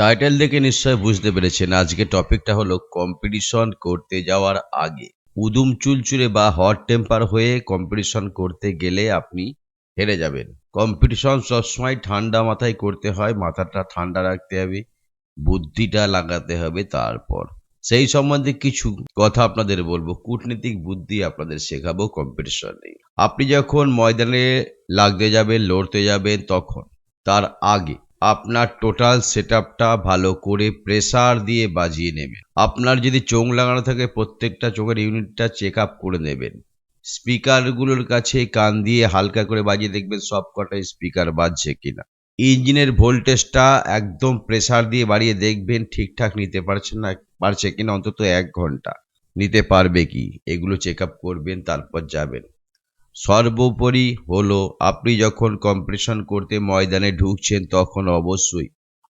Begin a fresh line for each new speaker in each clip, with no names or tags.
Title দেখে নিশ্চয় বুঝতে পেরেছেন আজকে টপিকটা হলো কম্পিটিশন করতে যাওয়ার আগে। উদুম চুলচুলে বা হট টেম্পার হয়ে কম্পিটিশন করতে গেলে আপনি হেরে যাবেন। কম্পিটিশন সবসময় ঠান্ডা মাথায় করতে হয়, মাথাটা ঠান্ডা রাখতে হবে, বুদ্ধিটা লাগাতে হবে তারপর। সেই সম্বন্ধে কিছু কথা আপনাদের বলব, কূটনীতিক বুদ্ধি আপনাদের শেখাবো কম্পিটিশনে আপনি যখন ময়দানে লাগতে যাবেন, লড়তে যাবেন, তখন, তার আগে আপনার টোটাল সেট ভালো করে প্রেসার দিয়ে বাজিয়ে নেবেন। আপনার যদি চোখ লাগানো থাকে, প্রত্যেকটা চোখের ইউনিটটা চেক আপ করে নেবেন। স্পিকারগুলোর কাছে কান দিয়ে হালকা করে বাজিয়ে দেখবেন সব কটাই স্পিকার বাজছে কিনা। ইঞ্জিনের ভোল্টেজটা একদম প্রেসার দিয়ে বাড়িয়ে দেখবেন ঠিকঠাক নিতে পারছে না, পারছে কিনা, অন্তত এক ঘণ্টা। নিতে পারবে কি? এগুলো চেক আপ করবেন, তারপর যাবেন। সর্বোপরি হলো, আপনি যখন কম্পিটিশন করতে ময়দানে ঢুকছেন তখন অবশ্যই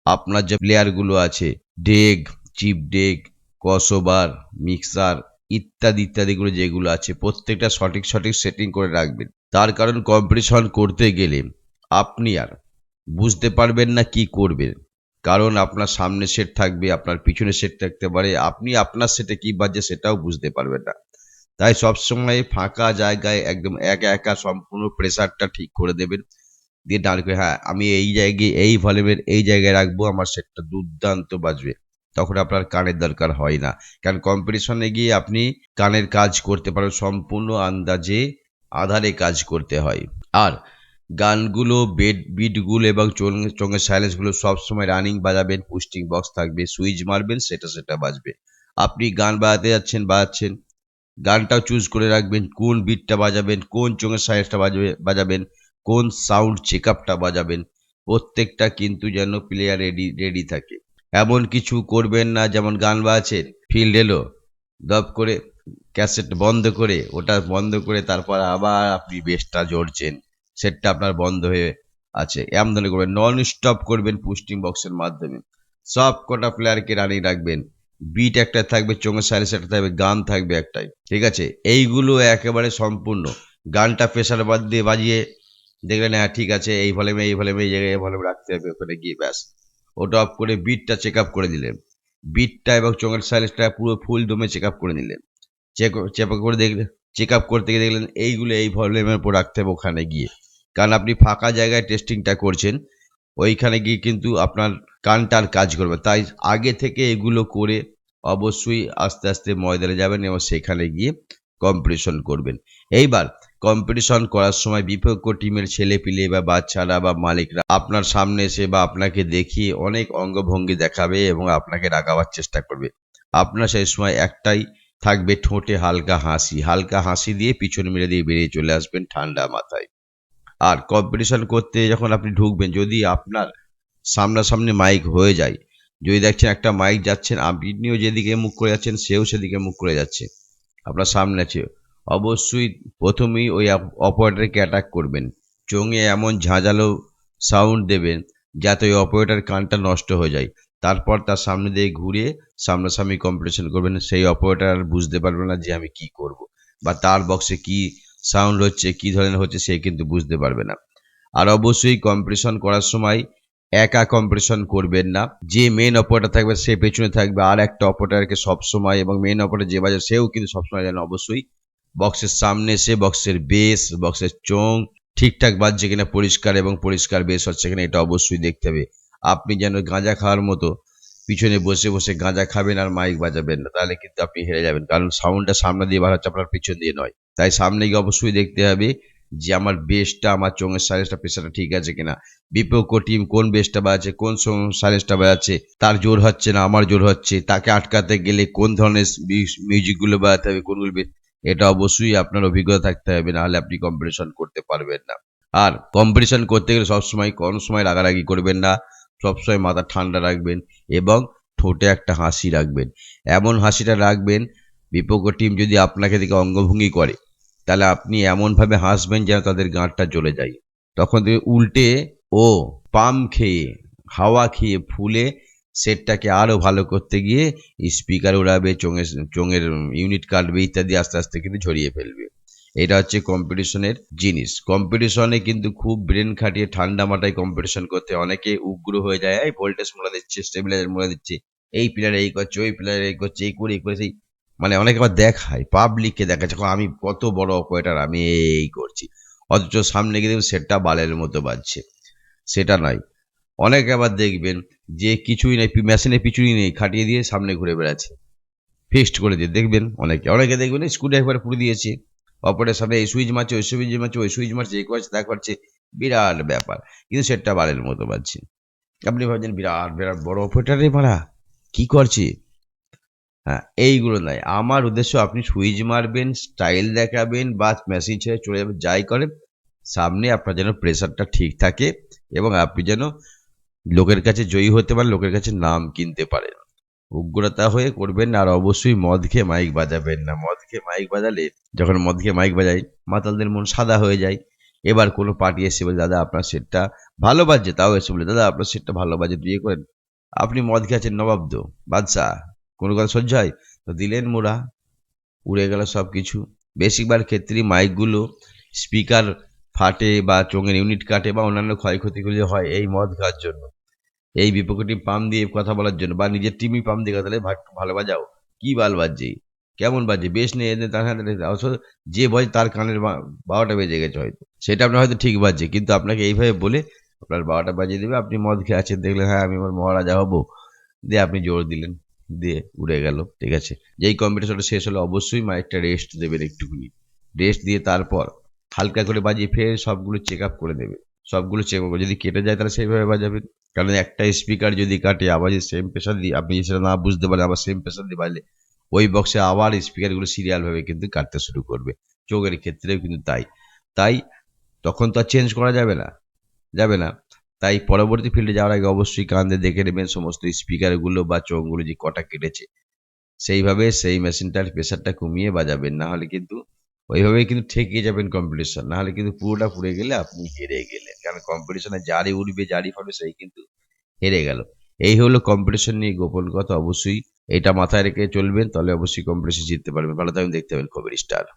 আপনার যে প্লেয়ারগুলো আছে ডেগ চিপ ডেগ কসোবার মিক্সার ইত্যাদি ইত্যাদিগুলো যেগুলো আছে, প্রত্যেকটা সঠিক সঠিক সেটিং করে রাখবেন। তার কারণ কম্পিটিশন করতে গেলে আপনি আর বুঝতে পারবেন না কি করবেন। কারণ আপনার সামনে সেট থাকবে, আপনার পিছনে সেট থাকতে পারে, আপনি আপনার সেটে কি বাজে সেটাও বুঝতে পারবেন না। তাই সবসময় ফাঁকা জায়গায় একদম একা একা সম্পূর্ণ প্রেসারটা ঠিক করে দেবেন। দিয়ে দাঁড় করে হ্যাঁ আমি এই জায়গায়, এই ভলিউমের এই জায়গায় রাখব, আমার সেটটা দুর্দান্ত বাজবে। তখন আপনার কানের দরকার হয় না। কারণ কম্পিটিশনে গিয়ে আপনি কানের কাজ করতে পারেন, সম্পূর্ণ আন্দাজে আধারে কাজ করতে হয়। আর গানগুলো বেড বিটগুলো এবং চোঙের সাইলেন্সগুলো সবসময় রানিং বাজাবেন পুস্টিং বক্স থাকবে সুইচ মারবেন, সেটা সেটা বাজবে। আপনি গান বাজাতে যাচ্ছেন, বাজাচ্ছেন গানটাও চুজ করে রাখবেন, কোন বিটটা বাজাবেন, কোন চোঙের বাজাবে, বাজাবেন, কোন সাউন্ড চেক বাজাবেন, প্রত্যেকটা কিন্তু যেন প্লেয়ার রেডি রেডি থাকে। এমন কিছু করবেন না, যেমন গান বাজাচ্ছেন ফিল্ড এলো, দপ করে ক্যাসেট বন্ধ করে, ওটা বন্ধ করে তারপর আবার আপনি বেসটা জড়ছেন সেটটা আপনার বন্ধ হয়ে আছে। এমন করবেন নন স্টপ করবেন পুস্টিং বক্সের মাধ্যমে। সব কটা প্লেয়ারকে রানিং রাখবেন। বিট একটা থাকবে চোঙের সাইলেন্স একটা থাকবে, গান থাকবে একটাই। ঠিক আছে? এইগুলো একেবারে সম্পূর্ণ। গানটা প্রেশার বাদ দিয়ে বাজিয়ে দেখলেন হ্যাঁ ঠিক আছে, এই ভলিউমে এই ভলিউমে এই জায়গায় এই ভলিউমে রাখতে হবে ওখানে গিয়ে, ব্যাস। ওটা অফ করে বিটটা চেক আপ করে দিলেন। বিটটা এবং চোঙের সাইলেন্সটা পুরো ফুল দমে চেক আপ করে নিলেন। চেক চেক করে দেখলেন চেক আপ করতে গিয়ে দেখলেন, এইগুলো এই ভলিউমের উপর রাখতে হবে ওখানে গিয়ে। কারণ আপনি ফাঁকা জায়গায় টেস্টিংটা করছেন ওইখানে গিয়ে কিন্তু আপনার কানটার কাজ করবে। তাই আগে থেকে এগুলো করে অবশ্যই আস্তে আস্তে ময়দানে যাবেন এবং সেখানে গিয়ে কম্পিটিশন করবেন। এইবার কম্পিটিশন করার সময় বিপক্ষ টিমের ছেলে পিলে বা বাচ্চারা বা মালিকরা আপনার সামনে এসে বা আপনাকে দেখিয়ে অনেক অঙ্গভঙ্গি দেখাবে এবং আপনাকে রাগাবার চেষ্টা করবে। আপনার সেই সময় একটাই থাকবে ঠোঁটে হালকা হাসি। হালকা হাসি দিয়ে পিছনে মেরে দিয়ে বেরিয়ে চলে আসবেন ঠান্ডা মাথায়। আর কম্পিটিশন করতে যখন আপনি ঢুকবেন, যদি আপনার সামনাসামনি মাইক হয়ে যায়, যদি দেখছেন একটা মাইক যাচ্ছেন আপনিও যেদিকে মুখ করে যাচ্ছেন, সেও সেদিকে মুখ করে যাচ্ছে, আপনার সামনে আছে। অবশ্যই প্রথমেই ওই অপারেটরকে অ্যাটাক করবেন। চোঙে এমন ঝাঁঝালো সাউন্ড দেবেন, যাতে ওই অপারেটর কানটা নষ্ট হয়ে যায়। তারপর তার সামনে দিয়ে ঘুরে সামনাসামনি কম্পিটিশন করবেন। সেই অপারেটর বুঝতে পারবে না যে আমি কি করব, বা তার বক্সে কি সাউন্ড হচ্ছে, কি ধরনের হচ্ছে সে কিন্তু বুঝতে পারবে না। আর অবশ্যই কম্পিটিশন করার সময় একা কম্পিটিশন করবেন না। যে মেন অপারেটার থাকবে, সে পেছনে থাকবে। আর একটা অপারেটরকে সবসময় এবং মেন অপারেটর যে বাজে সেও কিন্তু সবসময় যেন অবশ্যই বক্সের সামনে এসে বক্সের বেস বক্সের চোং ঠিকঠাক বাজছে কিনা পরিষ্কার এবং পরিষ্কার বেস হচ্ছে কিনা, এটা অবশ্যই দেখতে হবে। আপনি যেন গাঁজা খাওয়ার মতো পিছনে বসে বসে গাঁজা খাবেন আর মাইক বাজাবেন না, তাহলে কিন্তু আপনি হেরে যাবেন। কারণ সাউন্ডটা সামনে দিয়ে বার হচ্ছে আপনার পিছন দিয়ে নয়। তাই সামনে গিয়ে অবশ্যই দেখতে হবে যে আমার বেসটা, আমার চোঙের সাইলেন্সটা প্রেশারটা ঠিক আছে কিনা। বিপক্ষ টিম কোন বেসটা বাজাচ্ছে, কোন সাইলেন্সটা বাজাচ্ছে, তার জোর হচ্ছে না, আমার জোর হচ্ছে, তাকে আটকাতে গেলে কোন ধরনের মিউজিকগুলো বাজাতে হবে, কোনগুলো এটা অবশ্যই আপনার অভিজ্ঞতা থাকতে হবে নাহলে আপনি কম্পিটিশন করতে পারবেন না। আর কম্পিটিশন করতে গেলে সবসময়, কোনো সময় রাগারাগি করবেন না, সবসময় মাথা ঠান্ডা রাখবেন এবং ঠোঁটে একটা হাসি রাখবেন। এমন হাসিটা রাখবেন, বিপক্ষ টিম যদি আপনাকে দেখে অঙ্গভঙ্গি করে তাহলে আপনি এমনভাবে হাসবেন যেন তাদের গাঁটটা জ্বলে যায়। তখন উল্টে, ও, পাম খেয়ে, হাওয়া খেয়ে ফুলে সেটটাকে আরও ভালো করতে গিয়ে স্পিকার উড়াবে, চোঙের চোঙের ইউনিট কাটবে ইত্যাদি আস্তে আস্তে কিন্তু ঝরিয়ে ফেলবে। এটা হচ্ছে কম্পিটিশনের জিনিস। কম্পিটিশনে কিন্তু খুব ব্রেন খাটিয়ে ঠান্ডা মাথায় কম্পিটিশন করতে। অনেকে উগ্র হয়ে যায়, এই ভোল্টেজ মোড়া দিচ্ছে স্টেবিলাইজার মোড়া দিচ্ছে, এই প্লেয়ার এই করছে, ওই প্লেয়ার এই করছে, এই করে এই করে, সেই মানে অনেকে আবার দেখায় পাবলিককে দেখাচ্ছে "দেখো আমি কত বড় অপারেটার আমি এই করছি। অথচ সামনে গিয়ে সেটটা বালের মতো বাজছে। সেটা নয়। অনেকে আবার দেখবেন যে কিছুই নেই মেশিনে পিছুই নেই, খাটিয়ে দিয়ে সামনে ঘুরে বেড়াচ্ছে। ফিক্সড করে দিয়ে দেখবেন অনেকে। অনেকে দেখবেন স্কুল একবার পুড়ে দিয়েছে। অপরের সামনে এই সুইচ মারছে, ওই সুইচ মারছে, ওই সুইচ মারছে এই করছে তা করছে বিরাট ব্যাপার। কিন্তু সেটটা বালের মতো বাজছে। আপনি ভাবছেন, বিরাট বিরাট বড় অপারেটারে মারা, কি করছে? হ্যাঁ এইগুলো নয়। আমার উদ্দেশ্য আপনি সুইচ মারবেন স্টাইল দেখাবেন বা মেশিন ছেড়ে চলে যাবেন, যাই করেন, সামনে আপনার যেন প্রেশারটা ঠিক থাকে এবং আপনি যেন লোকের কাছে জয়ী হতে পারেন, লোকের কাছে নাম কিনতে পারেন। উগ্রতা হয়ে করবেন আর অবশ্যই মদ খেয়ে মাইক বাজাবেন না। মদ খেয়ে মাইক বাজালে, যখন মদ খেয়ে মাইক বাজাই, মাতালদের মন সাদা হয়ে যায়। এবার কোনো পার্টি এসে বলে, দাদা, আপনার সেটটা ভালো বাজছে। তাও এসে বলে, দাদা, আপনার সেটটা ভালো বাজে বিয়ে করেন। আপনি মদ খেয়েছেন নবাব্দ বাদশাহ। কোনো কথা সহ্য হয় তো দিলেন মোড়া উড়ে গেল সব কিছু বেশিরভাগ ক্ষেত্রেই মাইকগুলো স্পিকার ফাটে বা চোঙের ইউনিট কাটে বা অন্যান্য ক্ষয়ক্ষতিগুলি হয় এই মদ খাওয়ার জন্য। এই বিপক্ষে পাম দিয়ে কথা বলার জন্য বা নিজের টিমই পাম্প দিয়ে কথা ভালো বাজাও। কি বাল বাজছে? কেমন বাজছে? বেশ নেই এদের তার হাতে অথচ যে বাজে তার কানের বারোটা বেজে গেছে হয়তো। সেটা আপনার হয়তো ঠিক বাজছে, কিন্তু আপনাকে এইভাবে বলে আপনার বারোটা বাজিয়ে দেবে। আপনি মদ খেয়ে আছেন, দেখলেন হ্যাঁ আমি আমার মহারাজা হব। দিয়ে আপনি জোর দিলেন। দিয়ে উড়ে গেল, ঠিক আছে? যেই কম্পিটিশনটা শেষ হলো অবশ্যই মাইকটা রেস্ট দেবেন একটুখানি। রেস্ট দিয়ে তারপর হালকা করে বাজিয়ে ফের সবগুলো চেক আপ করে দেবে। সবগুলো চেক আপ যদি কেটে যায় তাহলে সেইভাবে বাজাবেন। কারণ একটা স্পিকার যদি কাটে, আবার যে সেম প্রেশার দিয়ে আপনি সেটা না বুঝতে পারেন, আবার সেম প্রেশার দিয়ে বাজলে ওই বক্সে আবার স্পিকারগুলো সিরিয়ালভাবে কিন্তু কাটতে শুরু করবে। চোখের ক্ষেত্রেও কিন্তু তাই। তাই তখন তো আর চেঞ্জ করা যাবে না। যাবে না। তাই পরবর্তী ফিল্ডে যাওয়ার আগে অবশ্যই কান্দে দেখে নেবেন সমস্ত স্পিকারগুলো বা চোখগুলো যে কটা কেটেছে। সেইভাবে সেই মেশিনটার প্রেশারটা কমিয়ে বাজাবেন। না হলে কিন্তু ওইভাবেই কিন্তু ঠেকিয়ে যাবেন কম্পিটিশন না হলে কিন্তু পুরোটা পুড়ে গেলে আপনি হেরে গেলেন। কারণ কম্পিটিশনে যারই উঠবে যারই ফাটবে, সেই কিন্তু হেরে গেল। এই হলো কম্পিটিশন নিয়ে গোপন কথা। অবশ্যই এটা মাথায় রেখে চলবেন, তাহলে অবশ্যই কম্পিটিশন জিততে পারবেন। ভালো থাকবেন, দেখতে পাবেন খবর স্টার